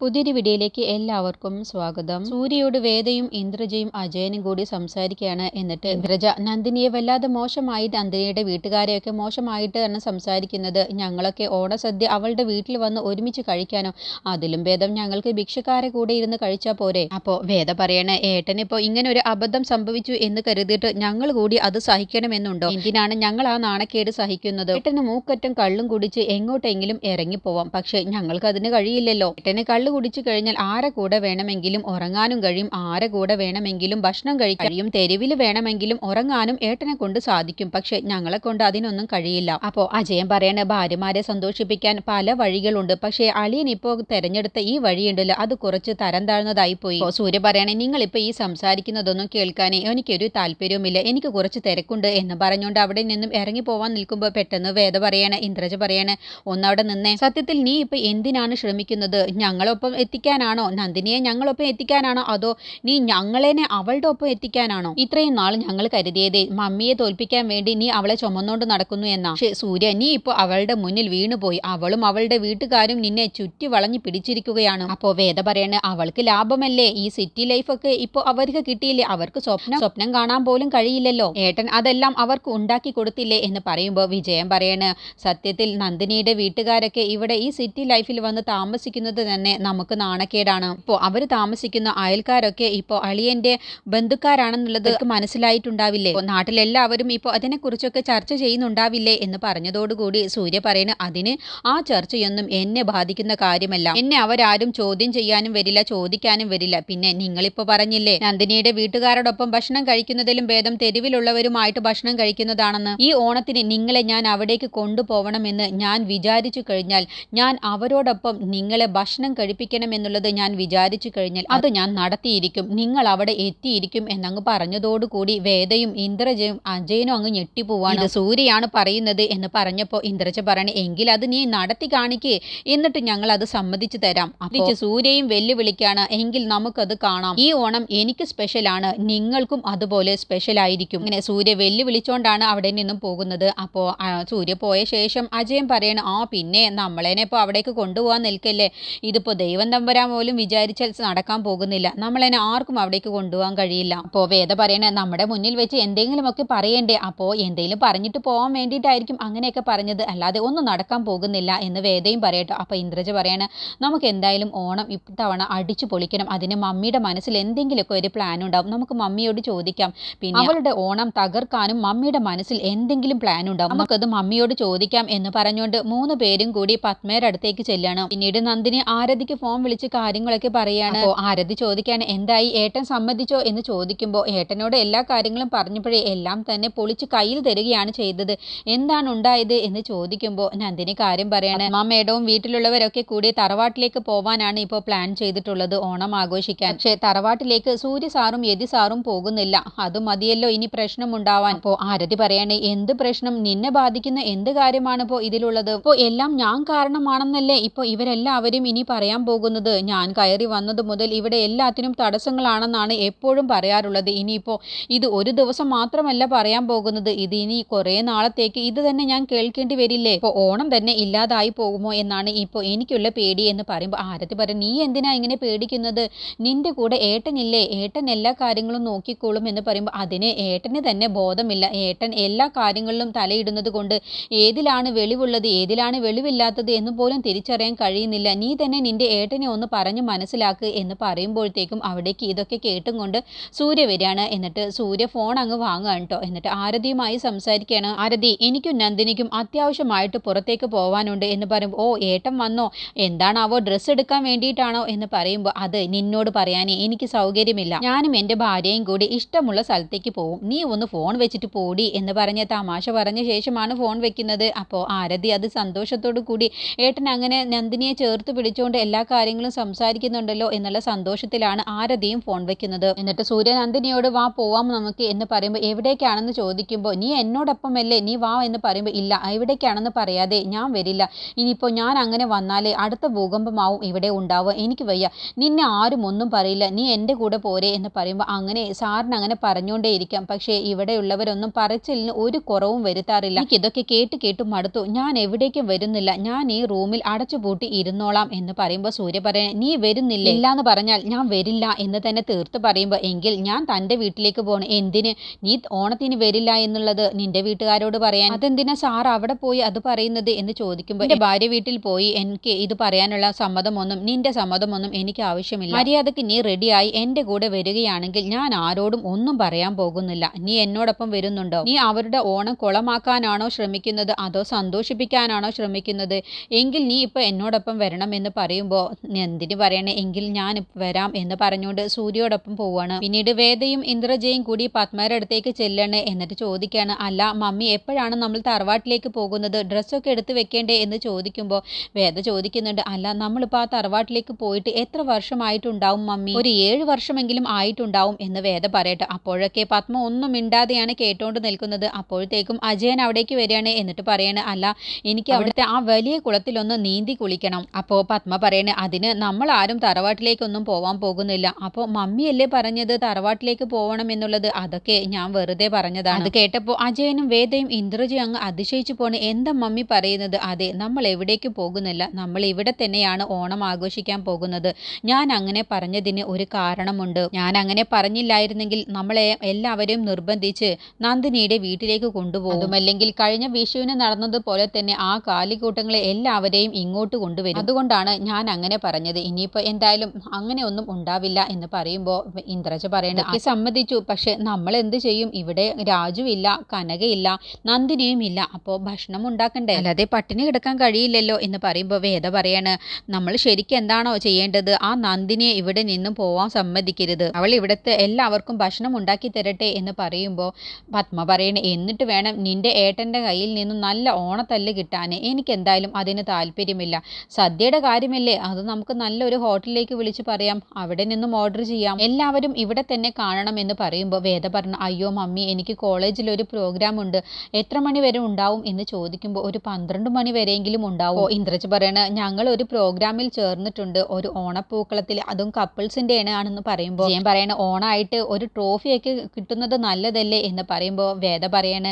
പുതിയൊരു വീഡിയോയിലേക്ക് എല്ലാവർക്കും സ്വാഗതം. സൂര്യയോട് വേദയും ഇന്ദ്രജയും അജയനും കൂടി സംസാരിക്കുകയാണ്. എന്നിട്ട് ഇന്ദ്രജ നന്ദിനിയെ വല്ലാതെ മോശമായിട്ട് നന്ദിനിയുടെ വീട്ടുകാരെയൊക്കെ മോശമായിട്ട് തന്നെ സംസാരിക്കുന്നത്. ഞങ്ങളൊക്കെ ഓണസദ്യ അവളുടെ വീട്ടിൽ വന്ന് ഒരുമിച്ച് കഴിക്കാനോ അതിലും ഭേദം ഞങ്ങൾക്ക് ഭിക്ഷക്കാരെ കൂടെ ഇരുന്ന് കഴിച്ചാൽ പോരെ. അപ്പോൾ വേദ പറയണ ഏട്ടൻ ഏട്ടനിപ്പോൾ ഇങ്ങനെ ഒരു അബദ്ധം സംഭവിച്ചു എന്ന് കരുതിയിട്ട് ഞങ്ങൾ കൂടി അത് സഹിക്കണമെന്നുണ്ടോ? എന്തിനാണ് ഞങ്ങൾ ആ നാണക്കേട് സഹിക്കുന്നത്? ഏട്ടന് മൂക്കറ്റം കള്ളും കുടിച്ച് എങ്ങോട്ടെങ്കിലും ഇറങ്ങിപ്പോവാം. പക്ഷേ ഞങ്ങൾക്ക് അതിന് കഴിയില്ലല്ലോ. ഏട്ടന് കള്ളു കുടിച്ചു കഴിഞ്ഞാൽ ആരെ കൂടെ വേണമെങ്കിലും ഉറങ്ങാനും കഴിയും ആരെ കൂടെ വേണമെങ്കിലും ഭക്ഷണം കഴിക്കും തെരുവിൽ വേണമെങ്കിലും ഉറങ്ങാനും ഏട്ടനെ കൊണ്ട് സാധിക്കും. പക്ഷെ ഞങ്ങളെ കൊണ്ട് അതിനൊന്നും കഴിയില്ല. അപ്പോൾ അജയൻ പറയണ ഭാര്യമാരെ സന്തോഷിപ്പിക്കാൻ പല വഴികളുണ്ട്. പക്ഷേ അളിയൻ ഇപ്പോൾ തെരഞ്ഞെടുത്ത ഈ വഴിയുണ്ടല്ലോ അത് കുറച്ച് തരം താഴ്ന്നതായി പോയി. സൂര്യ പറയണേ നിങ്ങൾ ഇപ്പോൾ ഈ സംസാരിക്കുന്നതൊന്നും കേൾക്കാനേ എനിക്കൊരു താല്പര്യവുമില്ല. എനിക്ക് കുറച്ച് തിരക്കുണ്ട് എന്ന് പറഞ്ഞുകൊണ്ട് അവിടെ നിന്നും ഇറങ്ങി പോവാൻ നിൽക്കുമ്പോൾ പെട്ടെന്ന് വേദ പറയണ ഇന്ദ്രജ പറയണ ഒന്നവിടെ നിന്നേ. സത്യത്തിൽ നീ ഇപ്പൊ എന്തിനാണ് ശ്രമിക്കുന്നത്? ഞങ്ങളൊപ്പം എത്തിക്കാനാണോ? നന്ദിനിയെ ഞങ്ങളൊപ്പം എത്തിക്കാനാണോ? അതോ നീ ഞങ്ങളെന്നെ അവളുടെ ഒപ്പം എത്തിക്കാനാണോ? ഇത്രയും നാൾ ഞങ്ങൾ കരുതിയത് മമ്മിയെ തോൽപ്പിക്കാൻ വേണ്ടി നീ അവളെ ചുമന്നുകൊണ്ട് നടക്കുന്നു എന്നാ. പക്ഷേ സൂര്യ നീ ഇപ്പോൾ അവളുടെ മുന്നിൽ വീണുപോയി. അവളും അവളുടെ വീട്ടുകാരും നിന്നെ ചുറ്റി വളഞ്ഞു പിടിച്ചിരിക്കുകയാണ്. അപ്പോൾ വേദ പറയണ അവൾക്ക് ലാഭമല്ലേ? ഈ സിറ്റി ലൈഫൊക്കെ ഇപ്പോൾ അവർക്ക് കിട്ടിയില്ലേ? അവർക്ക് സ്വപ്നം സ്വപ്നം കാണാൻ പോലും കഴിയില്ലല്ലോ. ഏട്ടൻ അതെല്ലാം അവർക്ക് ഉണ്ടാക്കി കൊടുത്തില്ലേ എന്ന് പറയുമ്പോൾ വിജയം പറയണ് സത്യത്തിൽ നന്ദിനിയുടെ വീട്ടുകാരൊക്കെ ഇവിടെ ഈ സിറ്റി ലൈഫിൽ വന്ന് താമസിക്കുന്നത് തന്നെ നമുക്ക് നാണക്കേടാണ്. ഇപ്പോൾ അവർ താമസിക്കുന്ന അയൽക്കാരൊക്കെ ഇപ്പോൾ അളിയന്റെ ബന്ധുക്കാരാണെന്നുള്ളത് മനസ്സിലായിട്ടുണ്ടാവില്ലേ? നാട്ടിലെല്ലാവരും ഇപ്പോൾ അതിനെക്കുറിച്ചൊക്കെ ചർച്ച ചെയ്യുന്നുണ്ടാവില്ലേ എന്ന് പറഞ്ഞതോടുകൂടി സൂര്യ പറയുന്നു അതിന് ആ ചർച്ചയൊന്നും എന്നെ ബാധിക്കുന്ന കാര്യമല്ല. എന്നെ അവരാരും ചോദ്യം ചെയ്യാനും വരില്ല ചോദിക്കാനും വരില്ല. പിന്നെ നിങ്ങളിപ്പോൾ പറഞ്ഞില്ലേ നന്ദിനിയുടെ വീട്ടുകാരോടൊപ്പം ഭക്ഷണം കഴിക്കുന്നതിലും ഭേദം തെരുവിലുള്ളവരുമായിട്ട് ഭക്ഷണം കഴിക്കുന്നതാണെന്ന്. ഈ ഓണത്തിന് നിങ്ങളെ ഞാൻ അവിടേക്ക് കൊണ്ടുപോകണമെന്ന് ഞാൻ വിചാരിച്ചു കഴിഞ്ഞാൽ ഞാൻ അവരോടൊപ്പം നിങ്ങളെ ഭക്ഷണം കഴിപ്പിക്കണമെന്നുള്ളത് ഞാൻ വിചാരിച്ചു കഴിഞ്ഞാൽ അത് ഞാൻ നടത്തിയിരിക്കും. നിങ്ങൾ അവിടെ എത്തിയിരിക്കും എന്നങ്ങ് പറഞ്ഞതോടുകൂടി വേദയും ഇന്ദ്രജയും അജയനും അങ്ങ് ഞെട്ടിപ്പോവാണ്. സൂര്യയാണ് പറയുന്നത് എന്ന് പറഞ്ഞപ്പോൾ ഇന്ദ്രജ പറയണേ എങ്കിൽ അത് നീ നടത്തി കാണിക്കേ. എന്നിട്ട് ഞങ്ങൾ അത് സമ്മതിച്ചു തരാം. അപ്പോൾ സൂര്യയും വെല്ലുവിളിക്കാണ് എങ്കിൽ നമുക്കത് കാണാം. ഈ ഓണം എനിക്ക് സ്പെഷ്യലാണ് നിങ്ങൾക്കും അതുപോലെ സ്പെഷ്യൽ ആയിരിക്കും. ഇങ്ങനെ സൂര്യ വെല്ലുവിളിച്ചോണ്ടാണ് അവിടെ നിന്നും പോകുന്നത്. അപ്പോൾ സൂര്യ പോയ ശേഷം അജയൻ പറയണം ആ പിന്നെ നമ്മളേനെ ഇപ്പോൾ അവിടേക്ക് കൊണ്ടുപോകാൻ നിൽക്കല്ലേ? ഇതിപ്പോൾ ദൈവം തമ്പരാൻ പോലും വിചാരിച്ചാൽ നടക്കാൻ പോകുന്നില്ല. നമ്മളതിനെ ആർക്കും അവിടേക്ക് കൊണ്ടുപോകാൻ കഴിയില്ല. അപ്പോൾ വേദ പറയണേ നമ്മുടെ മുന്നിൽ വെച്ച് എന്തെങ്കിലുമൊക്കെ പറയണ്ടേ? അപ്പോൾ എന്തെങ്കിലും പറഞ്ഞിട്ട് പോകാൻ വേണ്ടിയിട്ടായിരിക്കും അങ്ങനെയൊക്കെ പറഞ്ഞത്. അല്ലാതെ ഒന്നും നടക്കാൻ പോകുന്നില്ല എന്ന് വേദയും പറയട്ടെ. അപ്പോൾ ഇന്ദ്രജ പറയണ നമുക്ക് എന്തായാലും ഓണം ഇത്തവണ അടിച്ചു പൊളിക്കണം. അതിന് മമ്മിയുടെ മനസ്സിൽ എന്തെങ്കിലുമൊക്കെ ഒരു പ്ലാൻ ഉണ്ടാവും. നമുക്ക് മമ്മിയോട് ചോദിക്കാം. പിന്നെ അവളുടെ ഓണം തകർക്കാനും മമ്മിയുടെ മനസ്സിൽ എന്തെങ്കിലും പ്ലാൻ ഉണ്ടാവും. നമുക്കത് മമ്മിയോട് ചോദിക്കാം എന്ന് പറഞ്ഞുകൊണ്ട് മൂന്ന് പേരും കൂടി പത്മയുടെ അടുത്തേക്ക് ചെല്ലണം. പിന്നീട് നന്ദിനി ആരതിക്ക് ഫോൺ വിളിച്ച് കാര്യങ്ങളൊക്കെ പറയാണ്. ആരതി ചോദിക്കാൻ എന്തായി? ഏട്ടൻ സമ്മതിച്ചോ? എന്ന് ചോദിക്കുമ്പോൾ ഏട്ടനോട് എല്ലാ കാര്യങ്ങളും പറഞ്ഞപ്പോഴേ എല്ലാം തന്നെ പൊളിച്ച് കയ്യിൽ തരികയാണ് ചെയ്തത്. എന്താണ് ഉണ്ടായത്? എന്ന് ചോദിക്കുമ്പോൾ നന്ദിനി കാര്യം പറയാണ് മാമേടവും വീട്ടിലുള്ളവരൊക്കെ കൂടി തറവാട്ടിലേക്ക് പോവാനാണ് ഇപ്പോൾ പ്ലാൻ ചെയ്തിട്ടുള്ളത്. ഓണം ആഘോഷിക്കാൻ. പക്ഷേ തറവാട്ടിലേക്ക് സൂര്യ സാറും യതി സാറും പോകുന്നില്ല. അത് മതിയല്ലോ ഇനി പ്രശ്നം ഉണ്ടാവാൻ. അപ്പോൾ ആരതി പറയാണ് എന്ത് പ്രശ്നം? നിന്നെ ബാധിക്കുന്ന എന്ത് കാര്യമാണ് ഇപ്പോൾ ഇതിലുള്ളത്? ഇപ്പോൾ എല്ലാം ഞാൻ കാരണമാണെന്നല്ലേ ഇപ്പോൾ ഇവരെല്ലാവരും ഇനി പറയാൻ പോകുന്നത്. ഞാൻ കയറി വന്നത് മുതൽ ഇവിടെ എല്ലാത്തിനും തടസ്സങ്ങളാണെന്നാണ് എപ്പോഴും പറയാറുള്ളത്. ഇനിയിപ്പോൾ ഇത് ഒരു ദിവസം മാത്രമല്ല പറയാൻ പോകുന്നത്. ഇത് ഇനി കുറേ നാളത്തേക്ക് ഇത് തന്നെ ഞാൻ കേൾക്കേണ്ടി വരില്ലേ? ഇപ്പോൾ ഓണം തന്നെ ഇല്ലാതായി പോകുമോ എന്നാണ് ഇപ്പോൾ എനിക്കുള്ള പേടി എന്ന് പറയുമ്പോൾ ആരത്തി പറയും നീ എന്തിനാ ഇങ്ങനെ പേടിക്കുന്നത്? നിന്റെ കൂടെ ഏട്ടനില്ലേ? ഏട്ടൻ എല്ലാ കാര്യങ്ങളും നോക്കിക്കോളും എന്ന് പറയുമ്പോൾ അതിന് ഏട്ടന് തന്നെ ബോധമില്ല. ഏട്ടൻ എല്ലാ കാര്യങ്ങളിലും തലയിടുന്നത് കൊണ്ട് ഏതിലാണ് വെളിവുള്ളത്? ഏതിലാണ് വെളിവില്ലാത്തത്? എന്ന് പോലും തിരിച്ചറിയാൻ കഴിയുന്നില്ല. നീ തന്നെ നിന്റെ ഏട്ടനെ ഒന്ന് പറഞ്ഞു മനസ്സിലാക്ക് എന്ന് പറയുമ്പോഴത്തേക്കും അവിടേക്ക് ഇതൊക്കെ കേട്ടും കൊണ്ട് സൂര്യ വരികയാണ്. എന്നിട്ട് സൂര്യ ഫോൺ അങ്ങ് വാങ്ങുക കേട്ടോ എന്നിട്ട് ആരതിയുമായി സംസാരിക്കുകയാണ്. ആരതി എനിക്കും നന്ദിനിക്കും അത്യാവശ്യമായിട്ട് പുറത്തേക്ക് പോകാനുണ്ട് എന്ന് പറയുമ്പോൾ ഓ ഏട്ടൻ വന്നോ? എന്താണാവോ ഡ്രസ്സ് എടുക്കാൻ വേണ്ടിയിട്ടാണോ? എന്ന് പറയുമ്പോൾ അത് നിന്നോട് പറയാനേ എനിക്ക് സൗകര്യമില്ല. ഞാനും എന്റെ ഭാര്യയും കൂടി ഇഷ്ടമുള്ള സ്ഥലത്തേക്ക് പോവും. നീ ഒന്ന് ഫോൺ വെച്ചിട്ട് പോടി എന്ന് പറഞ്ഞ തമാശ പറഞ്ഞ ശേഷമാണ് ഫോൺ വെക്കുന്നത്. അപ്പോൾ ആരതി അത് സന്തോഷത്തോടു കൂടി ഏട്ടൻ അങ്ങനെ നന്ദിനിയെ ചേർത്ത് പിടിച്ചുകൊണ്ട് എല്ലാ കാര്യങ്ങളും സംസാരിക്കുന്നുണ്ടല്ലോ എന്നുള്ള സന്തോഷത്തിലാണ് ആരതിയും ഫോൺ വെക്കുന്നത്. എന്നിട്ട് സൂര്യൻ നന്ദിനിയോട് വാ പോവാം നമുക്ക് എന്ന് പറയുമ്പോൾ എവിടേക്കാണെന്ന് ചോദിക്കുമ്പോൾ നീ എന്നോടൊപ്പം അല്ലേ നീ വാ എന്ന് പറയുമ്പോൾ ഇല്ല എവിടേക്കാണെന്ന് പറയാതെ ഞാൻ വരില്ല. ഇനിയിപ്പോൾ ഞാൻ അങ്ങനെ വന്നാലേ അടുത്ത ഭൂകമ്പമാവും ഇവിടെ ഉണ്ടാവുക. എനിക്ക് വയ്യ. നിന്നെ ആരും ഒന്നും പറയില്ല. നീ എന്റെ കൂടെ പോരെ എന്ന് പറയുമ്പോൾ അങ്ങനെ സാറിന് അങ്ങനെ പറഞ്ഞുകൊണ്ടേയിരിക്കാം. പക്ഷേ ഇവിടെയുള്ളവരൊന്നും പറച്ചിലിന് ഒരു കുറവും വരുത്താറില്ല. എനിക്ക് ഇതൊക്കെ കേട്ട് കേട്ട് മടുത്തു. ഞാൻ എവിടേക്കും വരുന്നില്ല. ഞാൻ ഈ റൂമിൽ അടച്ചുപൂട്ടി ഇരുന്നോളാം എന്ന് പറയുമ്പോൾ പറയുമ്പോൾ സൂര്യ പറയാൻ നീ വരുന്നില്ലേ? ഇല്ല എന്ന് പറഞ്ഞാൽ ഞാൻ വരില്ല എന്ന് തന്നെ തീർത്ത് പറയുമ്പോൾ എങ്കിൽ ഞാൻ തന്റെ വീട്ടിലേക്ക് പോകണം എന്തിന്? നീ ഓണത്തിന് വരില്ല എന്നുള്ളത് നിന്റെ വീട്ടുകാരോട് പറയാൻ. അതെന്തിനാ സാർ അവിടെ പോയി അത് പറയുന്നത്? എന്ന് ചോദിക്കുമ്പോൾ എന്റെ ഭാര്യ വീട്ടിൽ പോയി എനിക്ക് ഇത് പറയാനുള്ള സമ്മതമൊന്നും നിന്റെ സമ്മതമൊന്നും എനിക്ക് ആവശ്യമില്ല. മര്യാദയ്ക്ക് നീ റെഡിയായി എന്റെ കൂടെ വരികയാണെങ്കിൽ ഞാൻ ആരോടും ഒന്നും പറയാൻ പോകുന്നില്ല. നീ എന്നോടൊപ്പം വരുന്നുണ്ടോ? നീ അവരുടെ ഓണം കുളമാക്കാനാണോ ശ്രമിക്കുന്നത്? അതോ സന്തോഷിപ്പിക്കാനാണോ ശ്രമിക്കുന്നത്? എങ്കിൽ നീ ഇപ്പോൾ എന്നോടൊപ്പം വരണം എന്ന് പറയുമ്പോൾ എന്തിന് പറയണേ? എങ്കിൽ ഞാൻ വരാം എന്ന് പറഞ്ഞുകൊണ്ട് സൂര്യയോടൊപ്പം പോവാണ്. പിന്നീട് വേദയും ഇന്ദ്രജയും കൂടി പത്മയുടെ അടുത്തേക്ക് ചെല്ലണേ എന്നിട്ട് ചോദിക്കുകയാണ് അല്ല മമ്മി എപ്പോഴാണ് നമ്മൾ തറവാട്ടിലേക്ക് പോകുന്നത്? ഡ്രസ്സൊക്കെ എടുത്ത് വെക്കേണ്ടേ? എന്ന് ചോദിക്കുമ്പോൾ വേദ ചോദിക്കുന്നുണ്ട് അല്ല നമ്മളിപ്പോൾ ആ തറവാട്ടിലേക്ക് പോയിട്ട് എത്ര വർഷമായിട്ടുണ്ടാവും മമ്മി? ഒരു ഏഴ് വർഷമെങ്കിലും ആയിട്ടുണ്ടാവും എന്ന് വേദ പറയട്ടെ. അപ്പോഴൊക്കെ പത്മ ഒന്നും മിണ്ടാതെയാണ് കേട്ടോണ്ട് നിൽക്കുന്നത്. അപ്പോഴത്തേക്കും അജയൻ അവിടേക്ക് വരികയാണ് എന്നിട്ട് പറയണേ അല്ല എനിക്ക് അവിടുത്തെ ആ വലിയ കുളത്തിലൊന്ന് നീന്തി കുളിക്കണം. അപ്പോൾ പത്മ പറയണേ അതിന് നമ്മൾ ആരും തറവാട്ടിലേക്കൊന്നും പോവാൻ പോകുന്നില്ല. അപ്പോൾ മമ്മിയല്ലേ പറഞ്ഞത് തറവാട്ടിലേക്ക് പോകണം എന്നുള്ളത്? അതൊക്കെ ഞാൻ വെറുതെ പറഞ്ഞതാണ്. അത് കേട്ടപ്പോൾ അജയനും വേദയും ഇന്ദ്രജി അങ്ങ് അതിശയിച്ചു പോണ്. എന്താ മമ്മി പറയുന്നത്? അതെ നമ്മൾ എവിടേക്ക് പോകുന്നില്ല. നമ്മൾ ഇവിടെ തന്നെയാണ് ഓണം ആഘോഷിക്കാൻ പോകുന്നത്. ഞാൻ അങ്ങനെ പറഞ്ഞതിന് ഒരു കാരണമുണ്ട്. ഞാൻ അങ്ങനെ പറഞ്ഞില്ലായിരുന്നെങ്കിൽ നമ്മളെ എല്ലാവരെയും നിർബന്ധിച്ച് നന്ദിനിയുടെ വീട്ടിലേക്ക് കൊണ്ടുപോകും. അല്ലെങ്കിൽ കഴിഞ്ഞ വിഷുവിന് നടന്നതുപോലെ തന്നെ ആ കാലിക്കൂട്ടങ്ങളെ എല്ലാവരെയും ഇങ്ങോട്ട് കൊണ്ടുവരും. അതുകൊണ്ടാണ് ഞാൻ അങ്ങനെ പറഞ്ഞത്. ഇനിയിപ്പോൾ എന്തായാലും അങ്ങനെ ഒന്നും ഉണ്ടാവില്ല എന്ന് പറയുമ്പോൾ ഇന്ദ്രജ പറയണ "ഒക്കെ സമ്മതിച്ചു. പക്ഷെ നമ്മൾ എന്ത് ചെയ്യും? ഇവിടെ രാജുവില്ല കനകയില്ല നന്ദിനിയും ഇല്ല അപ്പോൾ ഭക്ഷണം ഉണ്ടാക്കണ്ടേ? അല്ലാതെ പട്ടിണി കിടക്കാൻ കഴിയില്ലല്ലോ എന്ന് പറയുമ്പോൾ വേദ പറയാണ് നമ്മൾ ശരിക്കും എന്താണോ ചെയ്യേണ്ടത്? ആ നന്ദിനിയെ ഇവിടെ നിന്നും പോവാൻ സമ്മതിക്കരുത്. അവൾ ഇവിടുത്തെ എല്ലാവർക്കും ഭക്ഷണം ഉണ്ടാക്കി തരട്ടെ എന്ന് പറയുമ്പോൾ പത്മ പറയണേ എന്നിട്ട് വേണം നിന്റെ ഏട്ടന്റെ കയ്യിൽ നിന്നും നല്ല ഓണത്തല്ല് കിട്ടാൻ എനിക്ക് എന്തായാലും അതിന് താല്പര്യമില്ല. സദ്യയുടെ കാര്യമല്ലേ? അത് നമുക്ക് നല്ലൊരു ഹോട്ടലിലേക്ക് വിളിച്ച് പറയാം. അവിടെ നിന്നും ഓർഡർ ചെയ്യാം. എല്ലാവരും ഇവിടെ തന്നെ കാണണം എന്ന് പറയുമ്പോൾ വേദ പറഞ്ഞു അയ്യോ മമ്മി എനിക്ക് കോളേജിൽ ഒരു പ്രോഗ്രാം ഉണ്ട്. എത്ര മണി വരെ ഉണ്ടാവും? എന്ന് ചോദിക്കുമ്പോൾ ഒരു പന്ത്രണ്ട് മണി വരെയെങ്കിലും ഉണ്ടാവും. ഇന്ദ്രജ് പറയണ ഞങ്ങൾ ഒരു പ്രോഗ്രാമിൽ ചേർന്നിട്ടുണ്ട്. ഒരു ഓണപ്പൂക്കളത്തിൽ അതും കപ്പിൾസിന്റെ ആണെന്ന് പറയുമ്പോൾ ഞാൻ പറയണ ഓണായിട്ട് ഒരു ട്രോഫിയൊക്കെ കിട്ടുന്നത് നല്ലതല്ലേ? എന്ന് പറയുമ്പോൾ വേദ പറയണ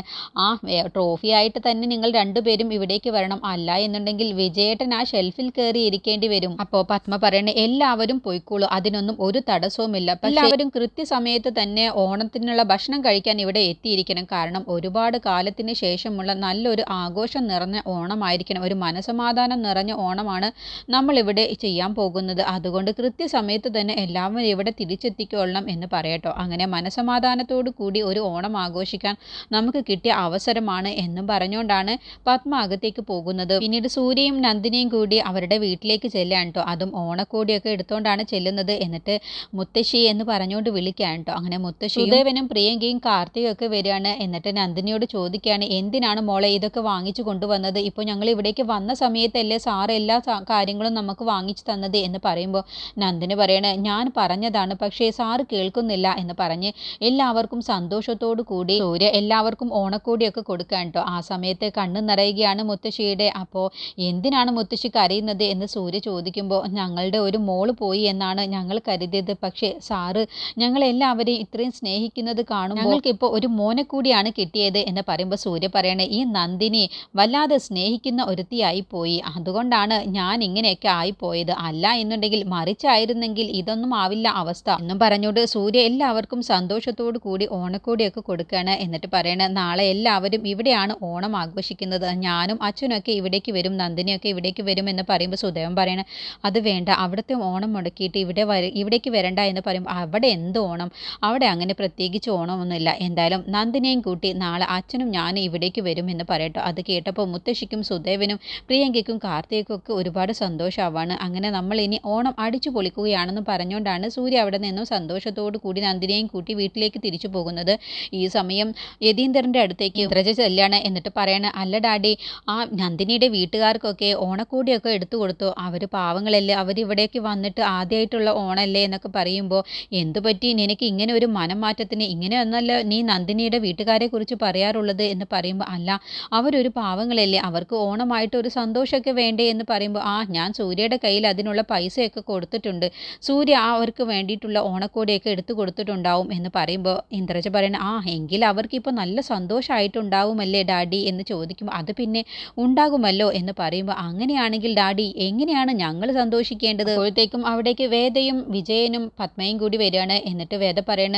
ആ ട്രോഫി ആയിട്ട് തന്നെ നിങ്ങൾ രണ്ടുപേരും ഇവിടേക്ക് വരണം. അല്ല എന്നുണ്ടെങ്കിൽ വിജയേട്ടൻ ആ ഷെൽഫിൽ കയറി ഇരിക്കേണ്ടി വരും. അപ്പോൾ പത്മ പറയണ എല്ലാവരും പോയിക്കോളൂ. അതിനൊന്നും ഒരു തടസ്സവുമില്ല. എല്ലാവരും കൃത്യസമയത്ത് തന്നെ ഓണത്തിനുള്ള ഭക്ഷണം കഴിക്കാൻ ഇവിടെ എത്തിയിരിക്കണം. കാരണം ഒരുപാട് കാലത്തിന് ശേഷമുള്ള നല്ലൊരു ആഘോഷം നിറഞ്ഞ ഓണമായിരിക്കണം. ഒരു മനസമാധാനം നിറഞ്ഞ ഓണമാണ് നമ്മൾ ഇവിടെ ചെയ്യാൻ പോകുന്നത്. അതുകൊണ്ട് കൃത്യസമയത്ത് തന്നെ എല്ലാവരും ഇവിടെ തിരിച്ചെത്തിക്കൊള്ളണം എന്ന് പറയട്ടോ. അങ്ങനെ മനസമാധാനത്തോടു കൂടി ഒരു ഓണം ആഘോഷിക്കാൻ നമുക്ക് കിട്ടിയ അവസരമാണ് എന്നും പറഞ്ഞുകൊണ്ടാണ് പത്മ അകത്തേക്ക് പോകുന്നത്. പിന്നീട് സൂര്യയും നന്ദിനിയും കൂടി അവരുടെ വീട്ടിലേക്ക് ചെല്ലാണ് കേട്ടോ അതും ഓണക്കോടിയൊക്കെ എടുത്തുകൊണ്ടാണ് ചെല്ലുന്നത്. എന്നിട്ട് മുത്തശ്ശി എന്ന് പറഞ്ഞുകൊണ്ട് വിളിക്കുകയാണ് കേട്ടോ അങ്ങനെ മുത്തശ്ശി ഉദയവനും പ്രിയങ്കയും കാർത്തികയും ഒക്കെ വരികയാണ്. എന്നിട്ട് നന്ദിനിയോട് ചോദിക്കുകയാണ് എന്തിനാണ് മോളെ ഇതൊക്കെ വാങ്ങിച്ചു കൊണ്ടുവന്നത്? ഇപ്പോൾ ഞങ്ങൾ ഇവിടേക്ക് വന്ന സമയത്തല്ലേ സാർ എല്ലാ കാര്യങ്ങളും നമുക്ക് വാങ്ങിച്ചു തന്നത്? എന്ന് പറയുമ്പോൾ നന്ദിനി പറയണേ ഞാൻ പറഞ്ഞതാണ് പക്ഷേ സാറ് കേൾക്കുന്നില്ല. എന്ന് പറഞ്ഞ് എല്ലാവർക്കും സന്തോഷത്തോടു കൂടി സൂര്യ എല്ലാവർക്കും ഓണക്കോടിയൊക്കെ കൊടുക്കാൻ കേട്ടോ ആ സമയത്ത് കണ്ണു നിറയുകയാണ് മുത്തശ്ശിയുടെ. അപ്പോൾ എന്തിനാണ് മുത്തശ്ശി കരയുന്നത് എന്ന് സൂര്യ ചോദിക്കുമ്പോൾ ഞങ്ങളുടെ ഒരു മോൾ പോയി എന്നാണ് ഞങ്ങൾ കരുതിയത്. പക്ഷേ സാറ് ഞങ്ങളെല്ലാവരെയും ഇത്രയും സ്നേഹിക്കുന്നത് കാണുമ്പോൾ ഞങ്ങൾക്കിപ്പോൾ ഒരു മോനെ കൂടിയാണ് കിട്ടിയത് എന്ന് പറയുമ്പോൾ സൂര്യ പറയണേ ഈ നന്ദിനി വല്ലാതെ സ്നേഹിക്കുന്ന ഒരുത്തിയായി പോയി. അതുകൊണ്ടാണ് ഞാൻ ഇങ്ങനെയൊക്കെ ആയിപ്പോയത്. അല്ല എന്നുണ്ടെങ്കിൽ മറിച്ചായിരുന്നെങ്കിൽ ഇതൊന്നും ആവില്ല അവസ്ഥ. എന്നും പറഞ്ഞുകൊണ്ട് സൂര്യ എല്ലാവർക്കും സന്തോഷത്തോടു കൂടി ഓണക്കോടിയൊക്കെ കൊടുക്കുകയാണ്. എന്നിട്ട് പറയണ നാളെ എല്ലാവരും ഇവിടെയാണ് ഓണം ആഘോഷിക്കുന്നത്. ഞാനും അച്ഛനൊക്കെ ഇവിടേക്ക് വരും നന്ദിനിയൊക്കെ ഇവിടേക്ക് വരും എന്ന് പറയുമ്പോൾ സുദേവൻ പറയണ അത് വേണ്ട അവിടുത്തെ ഓണം മുടക്കിയിട്ട് ഇവിടെ വര ഇവിടേക്ക് വരണ്ട എന്ന് പറയുമ്പോൾ അവിടെ എന്ത് ഓണം? അവിടെ അങ്ങനെ പ്രത്യേകിച്ച് ഓണമൊന്നുമില്ല. എന്തായാലും നന്ദിനെയും കൂട്ടി നാളെ അച്ഛനും ഞാനും ഇവിടേക്ക് വരും എന്ന് പറയട്ടോ. അത് കേട്ടപ്പോൾ മുത്തശ്ശിക്കും സുദേവനും പ്രിയങ്കയ്ക്കും കാർത്തികയ്ക്കും ഒക്കെ ഒരുപാട് സന്തോഷമാവാണ് അങ്ങനെ നമ്മൾ ഇനി ഓണം അടിച്ചു പൊളിക്കുകയാണെന്ന് പറഞ്ഞുകൊണ്ടാണ് സൂര്യ അവിടെ നിന്നും സന്തോഷത്തോടു കൂടി നന്ദിനെയും കൂട്ടി വീട്ടിലേക്ക് തിരിച്ചു പോകുന്നത്. ഈ സമയം യതീന്ദ്രന്റെ അടുത്തേക്ക് ഇന്ദ്രജ ചെല്ലാണ് എന്നിട്ട് പറയണ അല്ല ഡാഡി ആ നന്ദിനിയുടെ വീട്ടുകാർക്കൊക്കെ ഓണക്കോടിയൊക്കെ എടുത്തു കൊടുത്തു? അവർ പാവങ്ങളല്ലേ? അവരിവിടേക്ക് വന്നിട്ട് ആദ്യമായിട്ടുള്ള ഓണല്ലേ എന്നൊക്കെ പറയുമ്പോൾ എന്തു പറ്റി? നിനക്ക് ഇങ്ങനെ ഒരു മനം മാറ്റത്തിന് ഇങ്ങനെ ഒന്നല്ല നീ നന്ദിനിയുടെ വീട്ടുകാരെ കുറിച്ച് പറയാറുള്ളത്? എന്ന് പറയുമ്പോൾ അല്ല അവരൊരു പാവങ്ങളല്ലേ? അവർക്ക് ഓണമായിട്ട് ഒരു സന്തോഷമൊക്കെ വേണ്ടേ? എന്ന് പറയുമ്പോൾ ആ ഞാൻ സൂര്യയുടെ കയ്യിൽ അതിനുള്ള പൈസയൊക്കെ കൊടുത്തിട്ടുണ്ട്. സൂര്യ അവർക്ക് വേണ്ടിയിട്ടുള്ള ഓണക്കോടിയൊക്കെ എടുത്തു കൊടുത്തിട്ടുണ്ടാവും. എന്ന് പറയുമ്പോൾ ഇന്ദ്രജ പറയണ ആ എങ്കിൽ അവർക്ക് ഇപ്പോൾ നല്ല സന്തോഷമായിട്ടുണ്ടാവുമല്ലേ ഡാഡി? എന്ന് ചോദിക്കുമ്പോൾ അത് പിന്നെ ഉണ്ടാകുമല്ലോ? എന്ന് പറയുമ്പോൾ അങ്ങനെയാണെങ്കിൽ ഡാഡി എങ്ങനെയാണ് ഞങ്ങൾ സന്തോഷിക്കേണ്ടത്. അപ്പോഴത്തേക്കും അവിടേക്ക് വേദയും വിജയനും പത്മയും കൂടി വരികയാണ്. എന്നിട്ട് വേദ പറയണ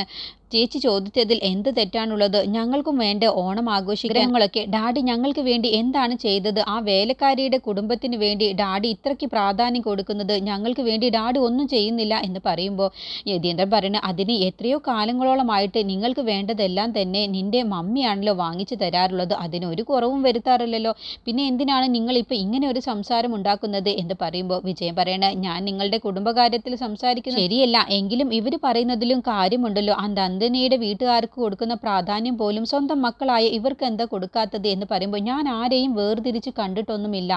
ചേച്ചി ചോദിച്ചതിൽ എന്ത് തെറ്റാണുള്ളത്? ഞങ്ങൾക്കും വേണ്ട ഓണം ആഘോഷിക്കുന്നങ്ങളൊക്കെ ഡാഡി ഞങ്ങൾക്ക് വേണ്ടി എന്താണ് ചെയ്തത്? ആ വേലക്കാരിയുടെ കുടുംബത്തിന് വേണ്ടി ഡാഡി ഇത്രയ്ക്ക് പ്രാധാന്യം കൊടുക്കുന്നത്. ഞങ്ങൾക്ക് വേണ്ടി ഡാഡി ഒന്നും ചെയ്യുന്നില്ല എന്ന് പറയുമ്പോൾ യതീന്ദ്രൻ പറയുന്നത് അതിന് എത്രയോ കാലങ്ങളോളമായിട്ട് നിങ്ങൾക്ക് വേണ്ടതെല്ലാം തന്നെ നിന്റെ മമ്മിയാണല്ലോ വാങ്ങിച്ചു തരാറുള്ളത്. അതിനൊരു കുറവും വരുത്താറില്ലല്ലോ. പിന്നെ എന്തിനാണ് നിങ്ങളിപ്പോൾ ഇങ്ങനെ ഒരു സംസാരം ഉണ്ടാക്കുന്നത്? എന്ന് പറയുമ്പോൾ വിജയം പറയണ ഞാൻ നിങ്ങളുടെ കുടുംബകാര്യത്തിൽ സംസാരിക്കുന്നത് ശരിയല്ല എങ്കിലും ഇവർ പറയുന്നതിലും കാര്യമുണ്ടല്ലോ. ആ നന്ദിനിയുടെ വീട്ടുകാർക്ക് കൊടുക്കുന്ന പ്രാധാന്യം പോലും സ്വന്തം മക്കളായ ഇവർക്ക് എന്താ കൊടുക്കാത്തത് എന്ന് പറയുമ്പോൾ ഞാൻ ആരെയും വേർതിരിച്ച് കണ്ടിട്ടൊന്നുമില്ല.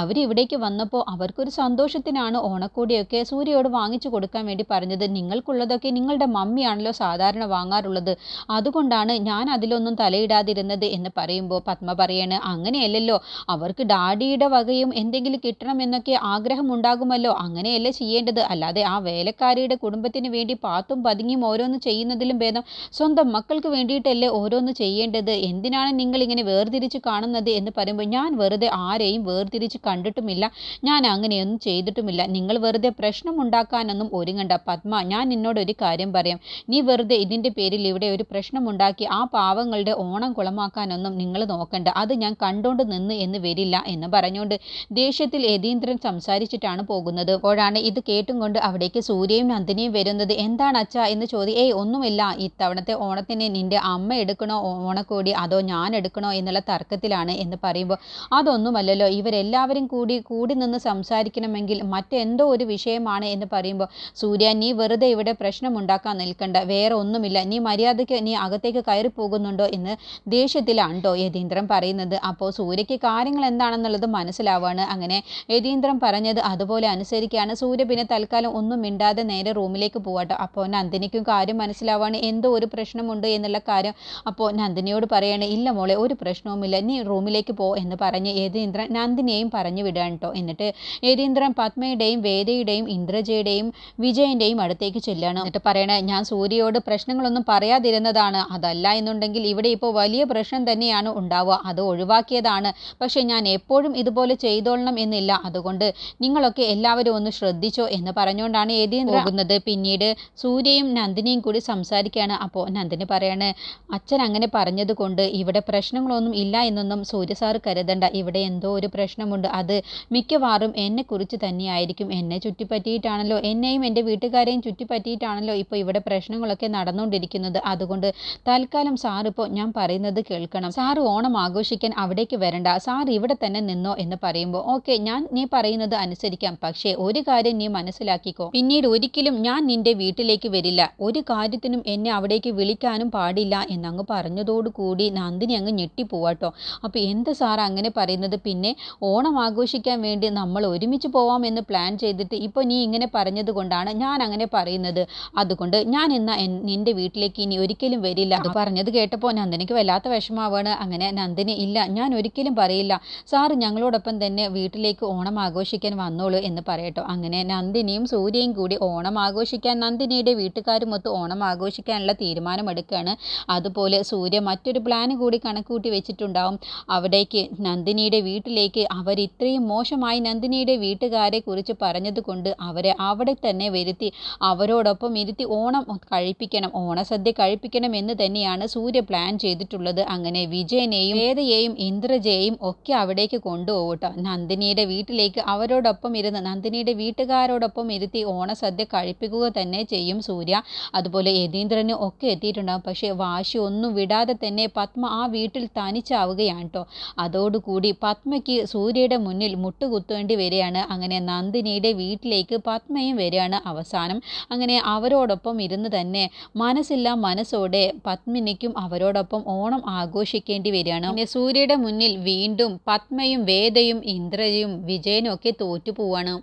അവർ ഇവിടേക്ക് വന്നപ്പോൾ അവർക്കൊരു സന്തോഷത്തിനാണ് ഓണക്കോടിയൊക്കെ സൂര്യയോട് വാങ്ങിച്ചു കൊടുക്കാൻ വേണ്ടി പറഞ്ഞത്. നിങ്ങൾക്കുള്ളതൊക്കെ നിങ്ങളുടെ മമ്മിയാണല്ലോ സാധാരണ വാങ്ങാറുള്ളത്. അതുകൊണ്ടാണ് ഞാൻ അതിലൊന്നും തലയിടാതിരുന്നത് എന്ന് പറയുമ്പോൾ പത്മ പറയാണ് അങ്ങനെയല്ലല്ലോ. അവർക്ക് ഡാഡിയുടെ വകയും എന്തെങ്കിലും കിട്ടണമെന്നൊക്കെ ആഗ്രഹം ഉണ്ടാകുമല്ലോ? അങ്ങനെയല്ലേ ചെയ്യേണ്ടത്? അല്ലാതെ ആ വേലക്കാരിയുടെ കുടുംബത്തിന് വേണ്ടി പാത്തും പതുങ്ങിയും ഓരോന്ന് ചെയ്യുന്നതിലും ഭേദം സ്വന്തം മക്കൾക്ക് വേണ്ടിയിട്ടല്ലേ ഓരോന്ന് ചെയ്യേണ്ടത്? എന്തിനാണ് നിങ്ങൾ ഇങ്ങനെ വേർതിരിച്ച് കാണുന്നത് എന്ന് പറയുമ്പോൾ ഞാൻ വെറുതെ ആരെയും വേർതിരിച്ച് കണ്ടിട്ടുമില്ല. ഞാൻ അങ്ങനെയൊന്നും ചെയ്തിട്ടുമില്ല. നിങ്ങൾ വെറുതെ പ്രശ്നം ഉണ്ടാക്കാനൊന്നും ഒരുങ്ങണ്ട. പത്മ ഞാൻ നിന്നോട് ഒരു കാര്യം പറയാം. നീ വെറുതെ ഇതിന്റെ പേരിൽ ഇവിടെ ഒരു പ്രശ്നമുണ്ടാക്കി ആ പാവങ്ങളുടെ ഓണം കുളമാക്കാനൊന്നും നിങ്ങൾ നോക്കണ്ട. അത് ഞാൻ കണ്ടോണ്ട് നിന്ന് എന്ന് വരില്ല എന്ന് പറഞ്ഞുകൊണ്ട് ദേഷ്യത്തിൽ യതീന്ദ്രൻ സംസാരിച്ചിട്ടാണ് പോകുന്നത്. അപ്പോഴാണ് ഇത് കേട്ടും കൊണ്ട് അവിടേക്ക് സൂര്യയും നന്ദിനിയും വരുന്നത്. എന്താണ് അച്ഛ? എന്ന് ചോദി ഏയ് ഒന്നുമില്ല. ഇത്തവണത്തെ ഓണത്തിന് നിന്റെ അമ്മ എടുക്കണോ? ഓണക്കോടി? അതോ ഞാൻ എടുക്കണോ? എന്നുള്ള തർക്കത്തിലാണ് എന്ന് പറയുമ്പോൾ അതൊന്നുമല്ലല്ലോ. ഇവരെല്ലാവരും കൂടി കൂടി നിന്ന് സംസാരിക്കണമെങ്കിൽ മറ്റെന്തോ ഒരു വിഷയമാണ് എന്ന് പറയുമ്പോൾ സൂര്യ നീ വെറുതെ ഇവിടെ പ്രശ്നമുണ്ടാക്കാൻ നിൽക്കണ്ട. വേറെ ഒന്നുമില്ല. നീ മര്യാദയ്ക്ക് നീ അകത്തേക്ക് കയറി പോകുന്നുണ്ടോ? എന്ന് ദേഷ്യത്തിലാണ്ടോ യതീന്ദ്രം യതീന്ദ്രൻ പറയുന്നത്. അപ്പോൾ സൂര്യയ്ക്ക് കാര്യങ്ങൾ എന്താണെന്നുള്ളത് മനസ്സിലാവുകയാണ് അങ്ങനെ യതീന്ദ്രൻ പറഞ്ഞത് അതുപോലെ അനുസരിക്കുകയാണ് സൂര്യ പിന്നെ തൽക്കാലം ഒന്നും മിണ്ടാതെ നേരെ റൂമിലേക്ക് പോവാട്ടോ. അപ്പോൾ നന്ദിനിക്കും കാര്യം മനസ്സിലാവാണ്. എന്തോ ഒരു പ്രശ്നമുണ്ട് എന്നുള്ള കാര്യം അപ്പോൾ നന്ദിനിയോട് പറയാണ് ഇല്ല മോളെ ഒരു പ്രശ്നവുമില്ല. നീ റൂമിലേക്ക് പോ എന്ന് പറഞ്ഞ് യതീന്ദ്രൻ നന്ദിനിയെയും പറഞ്ഞു വിടാൻ കേട്ടോ എന്നിട്ട് യതീന്ദ്രൻ പത്മയുടെയും വേദയുടെയും ഇന്ദ്രജയുടെയും വിജയന്റെയും അടുത്തേക്ക് ചെല്ലാണ്. എന്നിട്ട് പറയണേ ഞാൻ സൂര്യയോട് പ്രശ്നങ്ങളൊന്നും പറയാതിരുന്നതാണ്. അതല്ല എന്നുണ്ടെങ്കിൽ ഇവിടെ ഇപ്പോൾ വലിയ പ്രശ്നം തന്നെയാണ് ഉണ്ടാവുക. അത് ഒഴിവാക്കിയതാണ്. പക്ഷേ ഞാൻ എപ്പോഴും ഇതുപോലെ ചെയ്തോളണം എന്നില്ല. അതുകൊണ്ട് നിങ്ങളൊക്കെ എല്ലാവരും ഒന്ന് ശ്രദ്ധിച്ചോ എന്ന് പറഞ്ഞുകൊണ്ടാണ് യതീന്ദ്രൻ പോകുന്നത്. പിന്നീട് സൂര്യയും നന്ദിനിയും കൂടി സംസാരിക്കുകയാണ്. അപ്പോൾ നന്ദിനി പറയാണ് അച്ഛൻ അങ്ങനെ പറഞ്ഞത് കൊണ്ട് ഇവിടെ പ്രശ്നങ്ങളൊന്നും ഇല്ല എന്നൊന്നും സൂര്യ സാർ കരുതണ്ട. ഇവിടെ എന്തോ ഒരു പ്രശ്നമുണ്ട്. അത് മിക്കവാറും എന്നെക്കുറിച്ച് തന്നെയായിരിക്കും. എന്നെ ചുറ്റിപ്പറ്റിയിട്ടാണല്ലോ. എന്നെയും എന്റെ വീട്ടുകാരെയും ചുറ്റിപ്പറ്റിയിട്ടാണല്ലോ ഇപ്പോൾ ഇവിടെ പ്രശ്നങ്ങളൊക്കെ നടന്നുകൊണ്ടിരിക്കുന്നത്. അതുകൊണ്ട് തൽക്കാലം സാർ ഇപ്പോൾ ഞാൻ പറയുന്നത് കേൾക്കണം. സാർ ഓണം ആഘോഷിക്കാൻ അവിടേക്ക് വരണ്ട. സാർ ഇവിടെ തന്നെ നിന്നോ എന്ന് പറയുമ്പോൾ ഓക്കെ ഞാൻ നീ പറയുന്നത് അനുസരിക്കാം. പക്ഷേ ഒരു കാര്യം നീ മനസ്സിലാക്കിക്കോ. പിന്നീട് ഒരിക്കലും ഞാൻ നിന്റെ വീട്ടിലേക്ക് വരില്ല. ഒരു കാര്യത്തിനും എന്നെ അവിടേക്ക് വിളിക്കാനും പാടില്ല എന്നങ്ങ് പറഞ്ഞതോടുകൂടി നന്ദിനി അങ്ങ് ഞെട്ടിപ്പോവാട്ടോ. അപ്പോൾ എന്ത് സാർ അങ്ങനെ പറയുന്നത്? പിന്നെ ഓണം ആഘോഷിക്കാൻ വേണ്ടി നമ്മൾ ഒരുമിച്ച് പോവാമെന്ന് പ്ലാൻ ചെയ്തിട്ട് ഇപ്പൊ നീ ഇങ്ങനെ പറഞ്ഞത് കൊണ്ടാണ് ഞാൻ അങ്ങനെ പറയുന്നത്. അതുകൊണ്ട് ഞാൻ എന്നാ നിന്റെ വീട്ടിലേക്ക് ഇനി ഒരിക്കലും വരില്ല. അത് പറഞ്ഞത് കേട്ടപ്പോൾ നന്ദിനിക്ക് വല്ലാത്ത വിഷമാവാണ് അങ്ങനെ നന്ദിനി ഇല്ല ഞാൻ ഒരിക്കലും പറയില്ല. സാർ ഞങ്ങളോടൊപ്പം തന്നെ വീട്ടിലേക്ക് ഓണം ആഘോഷിക്കാൻ വന്നോളൂ എന്ന് പറയട്ടോ. അങ്ങനെ നന്ദിനിയും സൂര്യയും കൂടി ഓണം ആഘോഷിക്കാൻ നന്ദിനിയുടെ വീട്ടുകാരുമൊത്ത് ഓണം ആഘോഷിക്കാനുള്ള തീരുമാനമെടുക്കുകയാണ്. അതുപോലെ സൂര്യ മറ്റൊരു പ്ലാൻ കൂടി കണക്കൂട്ടി വെച്ചിട്ടുണ്ടാവും. അവിടേക്ക് നന്ദിനിയുടെ വീട്ടിലേക്ക് അവർ ഇത്രയും മോശമായി നന്ദിനിയുടെ വീട്ടുകാരെ കുറിച്ച് പറഞ്ഞതുകൊണ്ട് അവരെ അവിടെ തന്നെ വരുത്തി അവരോടൊപ്പം ഇരുത്തി ഓണം കഴിപ്പിക്കണം ഓണസദ്യ കഴിപ്പിക്കണം എന്ന് തന്നെയാണ് സൂര്യ പ്ലാൻ ചെയ്തിട്ടുള്ളത്. അങ്ങനെ വിജയനെയും വേദയെയും ഇന്ദ്രജയെയും ഒക്കെ അവിടേക്ക് കൊണ്ടുപോകട്ടോ. നന്ദിനിയുടെ വീട്ടിലേക്ക് അവരോടൊപ്പം ഇരുന്ന് നന്ദിനിയുടെ വീട്ടുകാരോടൊപ്പം ഇരുത്തി ഓണസദ്യ കഴിപ്പിക്കുക തന്നെ ചെയ്യും സൂര്യ. അതുപോലെ യതീന്ദ്രനും ഒക്കെ എത്തിയിട്ടുണ്ടാകും പക്ഷേ വാശി ഒന്നും വിടാതെ തന്നെ പത്മ ആ വീട്ടിൽ തനിച്ചാവുകയാണ് കേട്ടോ അതോടുകൂടി പത്മയ്ക്ക് സൂര്യയുടെ മുന്നിൽ മുട്ടുകുത്തേണ്ടി വരികയാണ്. അങ്ങനെ നന്ദിനിയുടെ വീട്ടിലേക്ക് പത്മയും വരികയാണ് അവസാനം. അങ്ങനെ അവരോടൊപ്പം ഇരുന്ന് തന്നെ മനസ്സില്ല മനസ്സോടെ പത്മിനിക്കും അവരോടൊപ്പം ഓണം ആഘോഷിക്കേണ്ടി വരികയാണ്. സൂര്യയുടെ മുന്നിൽ വീണ്ടും പത്മയും വേദയും ഇന്ദ്രയും വിജയനും ഒക്കെ തോറ്റു പോവാണ്.